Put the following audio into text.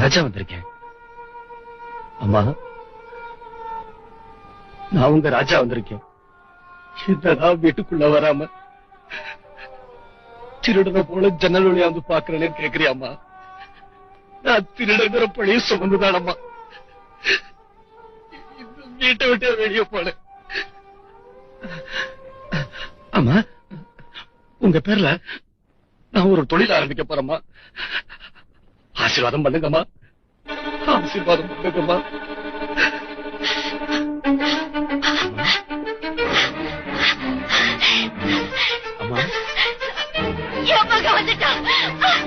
ராஜா வந்திருக்கேன். அம்மா நான் உங்க ராஜா வந்திருக்கேன். என்னதான் வீட்டுக்குள்ள வராம. திருடனை போல ஜன்னல் வழியா வந்து பாக்குறேன்னு கேக்குறியாமா நான் திருடங்கிற பழைய சுமந்துதானம்மா. அம்மா வீட்டை விட்டு வெளியே போல. ஆமா உங்க பேர்ல நான் ஒரு தொழில் ஆரம்பிக்க போறேம்மா. ஆசீர்வாதம் பண்ணுங்கம்மா. ஆசீர்வாதம் பண்ணுங்கம்மா. அம்மா வந்துட்டான்